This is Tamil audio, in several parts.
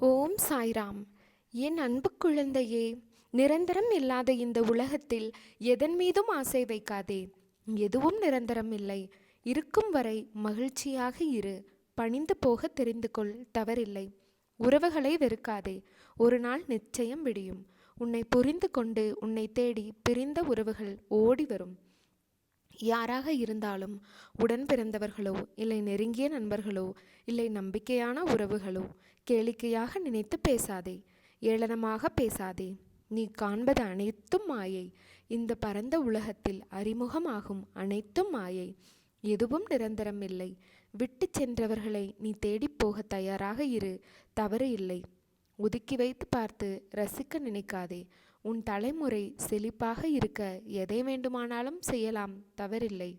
ஓம் சாய்ராம். என் அன்பு குழந்தையே நிரந்தரம் இல்லாத இந்த உலகத்தில் எதன் மீதும் ஆசை வைக்காதே. எதுவும் நிரந்தரம் இல்லை. இருக்கும் வரை மகிழ்ச்சியாக இரு. பணிந்து போக தெரிந்து கொள் தவறில்லை. உறவுகளை வெறுக்காதே. ஒரு நாள் நிச்சயம் விடியும். உன்னை புரிந்து கொண்டு உன்னை தேடி பிரிந்த உறவுகள் ஓடி வரும். யாராக இருந்தாலும் உடன் பிறந்தவர்களோ இல்லை நெருங்கிய நண்பர்களோ இல்லை நம்பிக்கையான உறவுகளோ கேளிக்கையாக நினைத்து பேசாதே ஏளனமாக பேசாதே. நீ காண்பது அனைத்தும் மாயை. இந்த பரந்த உலகத்தில் அறிமுகமாகும் அனைத்தும் மாயை. எதுவும் நிரந்தரம் இல்லை. விட்டு சென்றவர்களை நீ தேடிப் போக தயாராக இரு. தவறு இல்லை. ஒதுக்கி வைத்து பார்த்து ரசிக்க நினைக்காதே. உன் தலைமுறை செழிப்பாக இருக்க எதை வேண்டுமானாலும் செய்யலாம் தவறில்லை.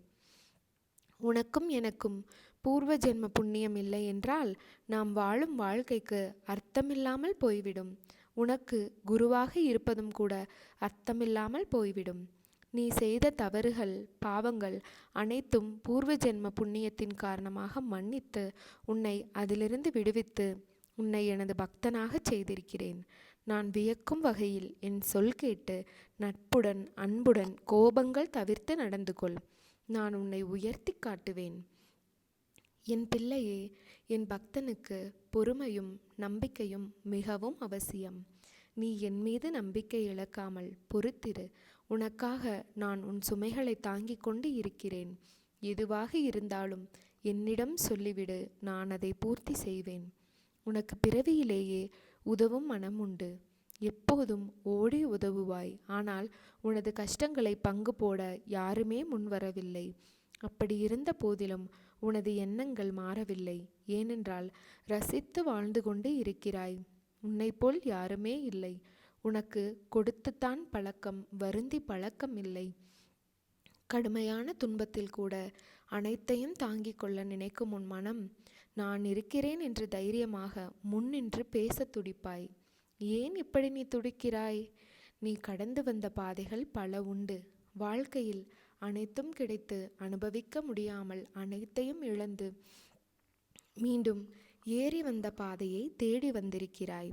உனக்கும் எனக்கும் பூர்வ ஜென்ம புண்ணியம் இல்லை என்றால் நாம் வாழும் வாழ்க்கைக்கு அர்த்தமில்லாமல் போய்விடும். உனக்கு குருவாக இருப்பதும் கூட அர்த்தமில்லாமல் போய்விடும். நீ செய்த தவறுகள் பாவங்கள் அனைத்தும் பூர்வ ஜென்ம புண்ணியத்தின் காரணமாக மன்னித்து உன்னை அதிலிருந்து விடுவித்து உன்னை எனது பக்தனாக செய்திருக்கிறேன். நான் வியக்கும் வகையில் என் சொல் கேட்டு நட்புடன் அன்புடன் கோபங்கள் தவிர்த்து நடந்து கொள் நான் உன்னை உயர்த்தி காட்டுவேன். என் பிள்ளையே என் பக்தனுக்கு பொறுமையும் நம்பிக்கையும் மிகவும் அவசியம். நீ என் மீது நம்பிக்கை இழக்காமல் பொறுத்திரு. உனக்காக நான் உன் சுமைகளை தாங்கிக் கொண்டு இருக்கிறேன். எதுவாக இருந்தாலும் என்னிடம் சொல்லிவிடு. நான் அதை பூர்த்தி செய்வேன். உனக்கு பிறவியிலேயே உதவும் மனம் உண்டு எப்போதும் ஓடி உதவுவாய். ஆனால் உனது கஷ்டங்களை பங்கு போட யாருமே முன்வரவில்லை அப்படி இருந்த போதிலும் உனது எண்ணங்கள் மாறவில்லை. ஏனென்றால் ரசித்து வாழ்ந்து கொண்டு இருக்கிறாய். உன்னை போல் யாருமே இல்லை. உனக்கு கொடுத்துத்தான் பழக்கம் வருந்தி பழக்கம் இல்லை. கடுமையான துன்பத்தில் கூட அனைத்தையும் தாங்கிக் கொள்ள நினைக்கும் உன் மனம் நான் இருக்கிறேன் என்று தைரியமாக முன்னின்று பேச துடிப்பாய். ஏன் இப்படி நீ துடிக்கிறாய்? நீ கடந்து வந்த பாதைகள் பல உண்டு. வாழ்க்கையில் அனைத்தும் கிடைத்து அனுபவிக்க முடியாமல் அனைத்தையும் இழந்து மீண்டும் ஏறி வந்த பாதையை தேடி வந்திருக்கிறாய்.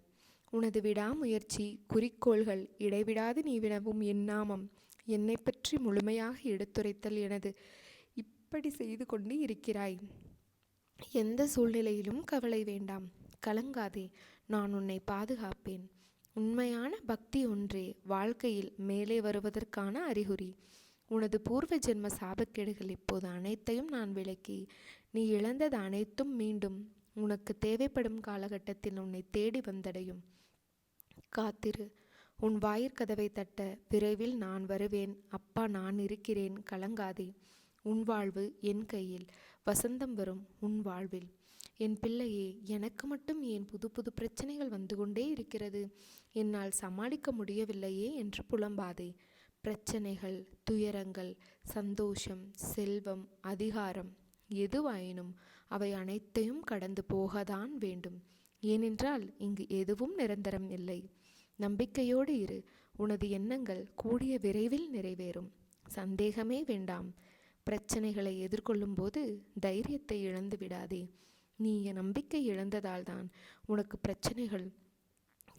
உனது விடாமுயற்சி குறிக்கோள்கள் இடைவிடாது நீ வினவும் என் நாமம். என்னை பற்றி முழுமையாக எடுத்துரைத்தல் எனது. இப்படி செய்து கொண்டு இருக்கிறாய். எந்த சூழ்நிலையிலும் கவலை வேண்டாம். கலங்காதே. நான் உன்னை பாதுகாப்பேன். உண்மையான பக்தி ஒன்றே. வாழ்க்கையில் மேலே வருவதற்கான அறிகுறி. உனது பூர்வ ஜென்ம சாபக்கேடுகள் இப்போது அனைத்தையும் நான் விளக்கி. நீ இழந்தது அனைத்தும் மீண்டும். உனக்கு தேவைப்படும் காலகட்டத்தில் உன்னை தேடி வந்தடையும். காத்திரு. உன் வாயிற்கதவை தட்ட விரைவில் நான் வருவேன். அப்பா நான் இருக்கிறேன். கலங்காதே. உன் வாழ்வு என் கையில். வசந்தம் வரும் உன் வாழ்வில். என் பிள்ளையே எனக்கு மட்டும் ஏன் புது புது பிரச்சனைகள் வந்து கொண்டே இருக்கிறது? என்னால் சமாளிக்க முடியவில்லையே என்று புலம்பாதே. பிரச்சனைகள் துயரங்கள் சந்தோஷம் செல்வம் அதிகாரம் எதுவாயினும் அவை அனைத்தையும் கடந்து போகத்தான் வேண்டும். ஏனென்றால் இங்கு எதுவும் நிரந்தரம் இல்லை. நம்பிக்கையோடு இரு. உனது எண்ணங்கள் கூடிய விரைவில் நிறைவேறும். சந்தேகமே வேண்டாம். பிரச்சனைகளை எதிர்கொள்ளும் போது தைரியத்தை இழந்து விடாதே. நீ நம்பிக்கை இழந்ததால் தான் உனக்கு பிரச்சனைகள்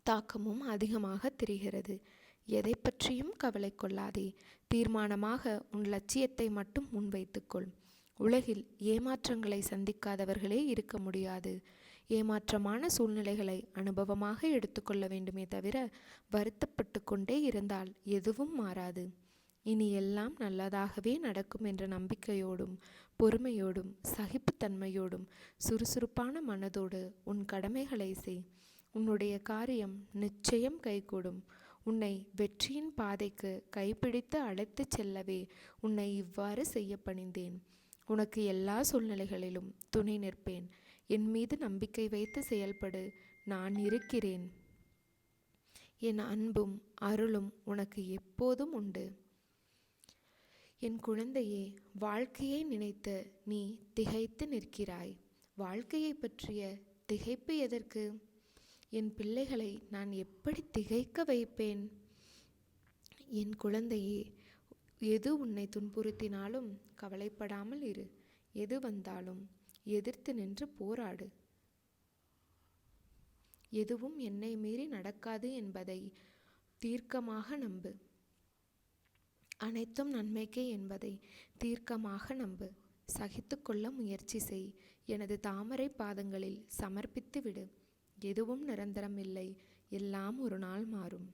தாக்கமும் அதிகமாக தெரிகிறது. எதை பற்றியும் கவலை கொள்ளாதே. தீர்மானமாக உன் லட்சியத்தை மட்டும் முன்வைத்துக்கொள் உலகில் ஏமாற்றங்களை சந்திக்காதவர்களே இருக்க முடியாது. ஏமாற்றமான சூழ்நிலைகளை அனுபவமாக எடுத்துக்கொள்ள வேண்டுமே தவிர வருத்தப்பட்டு கொண்டே இருந்தால் எதுவும் மாறாது. இனி எல்லாம் நல்லதாகவே நடக்கும் என்ற நம்பிக்கையோடும் பொறுமையோடும் சகிப்புத்தன்மையோடும் சுறுசுறுப்பான மனதோடு உன் கடமைகளை செய். உன்னுடைய காரியம் நிச்சயம் கைகூடும். உன்னை வெற்றியின் பாதைக்கு கைப்பிடித்து அழைத்துச் செல்லவே உன்னை இவ்வாறு செய்ய பணிந்தேன். உனக்கு எல்லா சூழ்நிலைகளிலும் துணை நிற்பேன். என் மீது நம்பிக்கை வைத்து செயல்படு. நான் இருக்கிறேன். என் அன்பும் அருளும் உனக்கு எப்போதும் உண்டு. என் குழந்தையே வாழ்க்கையை நினைத்து நீ திகைத்து நிற்கிறாய். வாழ்க்கையை பற்றிய திகைப்பு எதற்கு? என் பிள்ளைகளை நான் எப்படி திகைக்க வைப்பேன்? என் குழந்தையே எது உன்னை துன்புறுத்தினாலும் கவலைப்படாமல் இரு. எது வந்தாலும் எதிர்த்து நின்று போராடு. எதுவும் என்னை மீறி நடக்காது என்பதை தீர்க்கமாக நம்பு. அனைத்தும் நன்மைக்கே என்பதை தீர்க்கமாக நம்பு. சகித்துக்கொள்ள முயற்சி செய். எனது தாமரை பாதங்களில் சமர்ப்பித்து விடு. எதுவும் நிரந்தரம் இல்லை. எல்லாம் ஒரு நாள் மாறும்.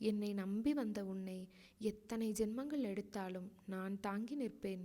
என்னை நம்பி வந்த உன்னை எத்தனை ஜென்மங்கள் எடுத்தாலும் நான் தாங்கி நிற்பேன்.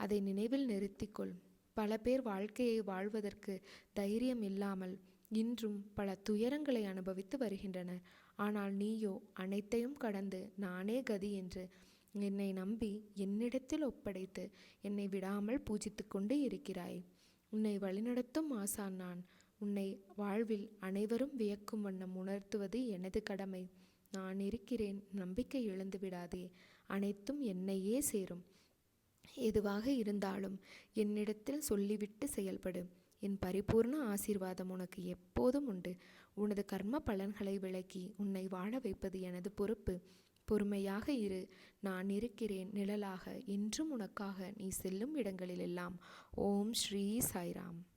அதை நினைவில் நிறுத்திக்கொள். பல பேர் வாழ்க்கையை வாழ்வதற்கு தைரியம் இல்லாமல் இன்றும் பல துயரங்களை அனுபவித்து வருகின்றனர். ஆனால் நீயோ அனைத்தையும் கடந்து நானே கதி என்று என்னை நம்பி என்னிடத்தில் ஒப்படைத்து என்னை விடாமல் பூஜித்து கொண்டு இருக்கிறாய். உன்னை வழிநடத்தும் ஆசான் நான். உன்னை வாழ்வில் அனைவரும் வியக்கும் வண்ணம் உணர்த்துவது எனது கடமை. நான் இருக்கிறேன் நம்பிக்கை இழந்து விடாதே. அனைத்தும் என்னையே சேரும். எதுவாக இருந்தாலும் என்னிடத்தில் சொல்லிவிட்டு செயல்படு. என் பரிபூர்ண ஆசீர்வாதம் உனக்கு எப்போதும் உண்டு. உனது கர்ம பலன்களை விளக்கி உன்னை வாழ வைப்பது எனது பொறுப்பு. பொறுமையாக இரு. நான் இருக்கிறேன். நிழலாக. என்றும் உனக்காக நீ செல்லும் இடங்களிலெல்லாம். ஓம் ஸ்ரீ சாய்ராம்.